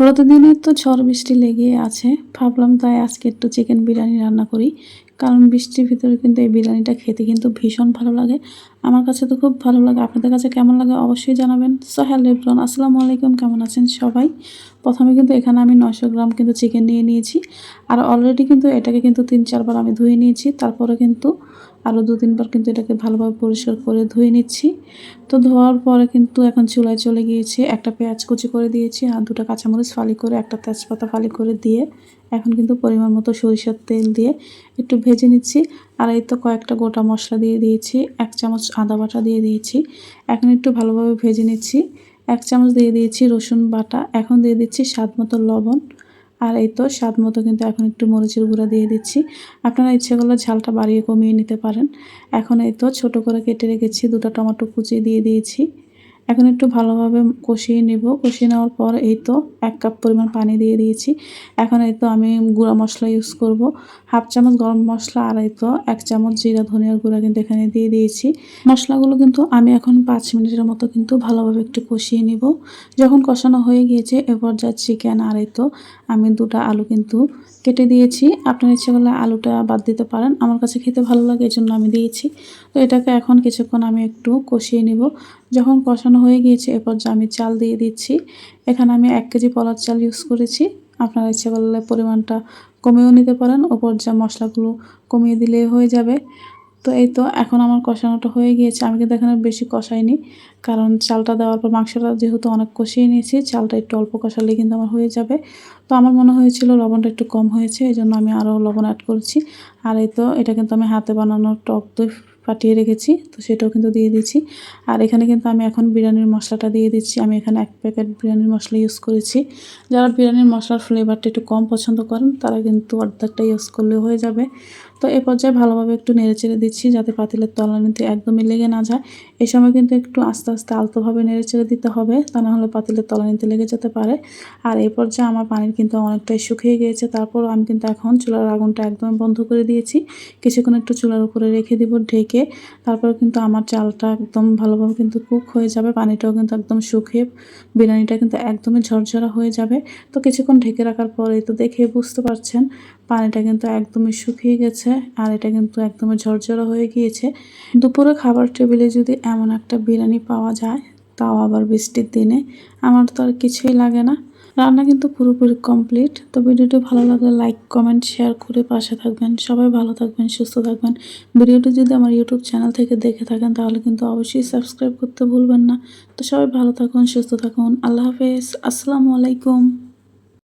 প্রতিদিনই তো ঝড় বৃষ্টি লেগে আছে। ভাবলাম তাই আজকে একটু চিকেন বিরিয়ানি রান্না করি। কারণ বৃষ্টির ভিতরে কিন্তু এই বিরিয়ানিটা খেতে কিন্তু ভীষণ ভালো লাগে। আমার কাছে তো খুব ভালো লাগে। আপনাদের কাছে কেমন লাগে অবশ্যই জানাবেন। সো হ্যালো এভরিওয়ান আসসালামু আলাইকুম। কেমন আছেন সবাই? প্রথমে কিন্তু এখানে আমি নশো গ্রাম কিন্তু চিকেন নিয়ে নিয়েছি। আর অলরেডি কিন্তু এটাকে কিন্তু তিন, চারবার আমি ধুয়ে নিয়েছি। তারপরে কিন্তু আরও দু তিনবার কিন্তু এটাকে ভালোভাবে পরিষ্কার করে ধুয়ে নিচ্ছি। তো ধোয়ার পরে কিন্তু এখন চুলায় চলে গিয়েছি। একটা পেঁয়াজ কুচি করে দিয়েছি আর দুটো কাঁচামরিচ ফালি করে, একটা তেজপাতা ফালি করে দিয়ে এখন কিন্তু পরিমাণ মতো সরিষার তেল দিয়ে একটু ভেজে নিচ্ছি। আর এই তো কয়েকটা গোটা মশলা দিয়ে দিয়েছি, এক চামচ আদা বাটা দিয়ে দিয়েছি। এখন একটু ভালোভাবে ভেজে নিচ্ছি। এক চামচ দিয়ে দিয়েছি রসুন বাটা, এখন দিয়ে দিচ্ছি স্বাদ মতো লবণ। আর এই তো স্বাদ মতো কিন্তু এখন একটু মরিচের গুঁড়া দিয়ে দিচ্ছি। আপনারা ইচ্ছে করলে ঝালটা বাড়িয়ে কমিয়ে নিতে পারেন। এখন এই তো ছোটো করে কেটে রেখেছি, দুটো টমেটো কুচি দিয়ে দিয়েছি। এখন একটু ভালোভাবে কষিয়ে নেব। কষিয়ে নেওয়ার পর এই তো এক কাপ পরিমাণ পানি দিয়ে দিয়েছি। এখন এই তো আমি গুঁড়া মশলা ইউজ করব। হাফ চামচ গরম মশলা আর এই তো এক চামচ জিরা, ধনিয়ার গুঁড়া কিন্তু এখানে দিয়ে দিয়েছি। মশলাগুলো কিন্তু আমি এখন পাঁচ মিনিটের মতো কিন্তু ভালোভাবে একটু কষিয়ে নেব। যখন কষানো হয়ে গিয়েছে, এরপর যা চিকেন আর এই তো আমি দুটা আলু কিন্তু কেটে দিয়েছি। আপনার ইচ্ছে করলে আলুটা বাদ দিতে পারেন। আমার কাছে খেতে ভালো লাগে এই জন্য আমি দিয়েছি। তো এটাকে এখন কিছুক্ষণ আমি একটু কষিয়ে নিব। যখন কষানো হয়ে গিয়েছে, এরপর যে আমি চাল দিয়ে দিচ্ছি, এখানে আমি এক কেজি পলার চাল ইউজ করেছি। আপনারা ইচ্ছে করলে পরিমাণটা কমিয়েও নিতে পারেন, ওপর যা মশলাগুলো কমিয়ে দিলে হয়ে যাবে। তো এই তো এখন আমার কষানোটা হয়ে গিয়েছে। আমি কিন্তু এখানে বেশি কষাইনি, কারণ চালটা দেওয়ার পর মাংসটা যেহেতু অনেক কষিয়ে নিয়েছি, চালটা একটু অল্প কষালে কিন্তু আমার হয়ে যাবে। তো আমার মনে হয়েছিল লবণটা একটু কম হয়েছে, এই জন্য আমি আরও লবণ অ্যাড করছি। আর এই তো এটা কিন্তু আমি হাতে বানানো টক দই ফাটিয়ে রেখেছি, তো সেটাও কিন্তু দিয়ে দিচ্ছি আর এখানে কিন্তু আমি এখন বিরিয়ানির মশলাটা দিয়ে দিচ্ছি। আমি এখানে এক প্যাকেট বিরিয়ানির মশলা ইউজ করেছি। যারা বিরিয়ানির মশলার ফ্লেভারটা একটু কম পছন্দ করেন, তারা কিন্তু অর্ধেকটা ইউজ করলে হয়ে যাবে। তো এ পর্যায়ে ভালোভাবে একটু নেড়ে চেড়ে দিচ্ছি, যাতে পাতিলের তলানিতে একদমই লেগে না যায়। এই সময় কিন্তু একটু আস্তে আস্তে আলতোভাবে নেড়ে চেড়ে দিতে হবে, তা না হলে পাতিলের তলানিতে লেগে যেতে পারে। আর এই পর্যায়ে আমার পানির কিন্তু অনেকটাই শুকিয়ে গিয়েছে তারপর আমি কিন্তু এখন চুলার আগুনটা একদম বন্ধ করে দিয়েছি। কিছুক্ষণ একটু চুলার উপরে রেখে দিব ঢেকে, তারপর কিন্তু আমার চালটা একদম ভালোভাবে কিন্তু কুক হয়ে যাবে, পানিটাও কিন্তু একদম শুকিয়ে, বিরিয়ানিটা কিন্তু একদমই ঝরঝরা হয়ে যাবে। তো কিছুক্ষণ ঢেকে রাখার পরে তো দেখে বুঝতে পারছেন পানিটা কিন্তু একদমই শুকিয়ে গেছে আর এটা কিন্তু একদমই ঝরঝরা হয়ে গিয়েছে। দুপুরে খাবার টেবিলে যদি এমন একটা বিরিয়ানি পাওয়া যায়, তাও আবার বৃষ্টির দিনে আমার তো আর কিছুই লাগে না। রান্না কিন্তু পুরোপুরি কমপ্লিট। তো ভিডিওটি ভালো লাগলে লাইক, কমেন্ট, শেয়ার করে পাশে থাকবেন। সবাই ভালো থাকবেন, সুস্থ থাকবেন। ভিডিওটি যদি আমার ইউটিউব চ্যানেল থেকে দেখে থাকেন, তাহলে কিন্তু অবশ্যই সাবস্ক্রাইব করতে ভুলবেন না। তো সবাই ভালো থাকুন, সুস্থ থাকুন। আল্লাহ হাফেজ। আসসালামু আলাইকুম।